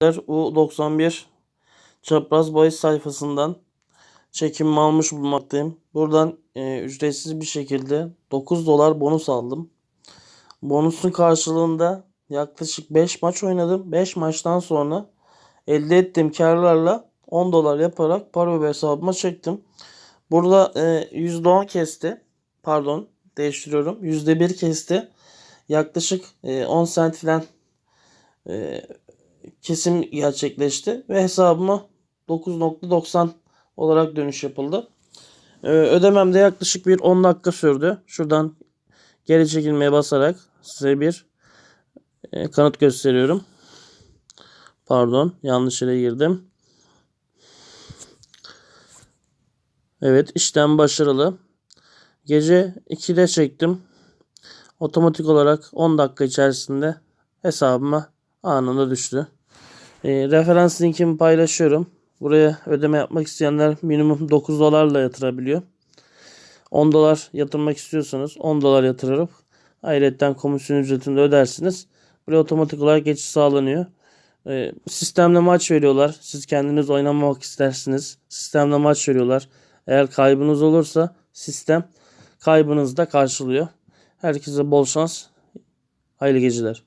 U91 çapraz bahis sayfasından çekimimi almış bulunmaktayım. Buradan e, ücretsiz bir şekilde 9 dolar bonus aldım. Bonusun karşılığında yaklaşık 5 maç oynadım. 5 maçtan sonra elde ettiğim karlarla 10 dolar yaparak para ve hesabıma çektim. Burada e, %10 kesti. Pardon değiştiriyorum. %1 kesti. Yaklaşık e, 10 sent falan e, kesim gerçekleşti ve hesabıma 9.90 olarak dönüş yapıldı. Ee, ödemem de yaklaşık bir 10 dakika sürdü. Şuradan geri çekilmeye basarak size bir e, kanıt gösteriyorum. Pardon yanlış yere girdim. Evet işlem başarılı. Gece 2'de çektim. Otomatik olarak 10 dakika içerisinde hesabıma anında düştü. E, referans linkimi paylaşıyorum. Buraya ödeme yapmak isteyenler minimum 9 dolarla yatırabiliyor. 10 dolar yatırmak istiyorsanız 10 dolar yatırıp ayrıca komisyon ücretini de ödersiniz. Buraya otomatik olarak geçiş sağlanıyor. E, sistemle maç veriyorlar. Siz kendiniz oynamak istersiniz. Sistemle maç veriyorlar. Eğer kaybınız olursa sistem kaybınızı da karşılıyor. Herkese bol şans. Hayırlı geceler.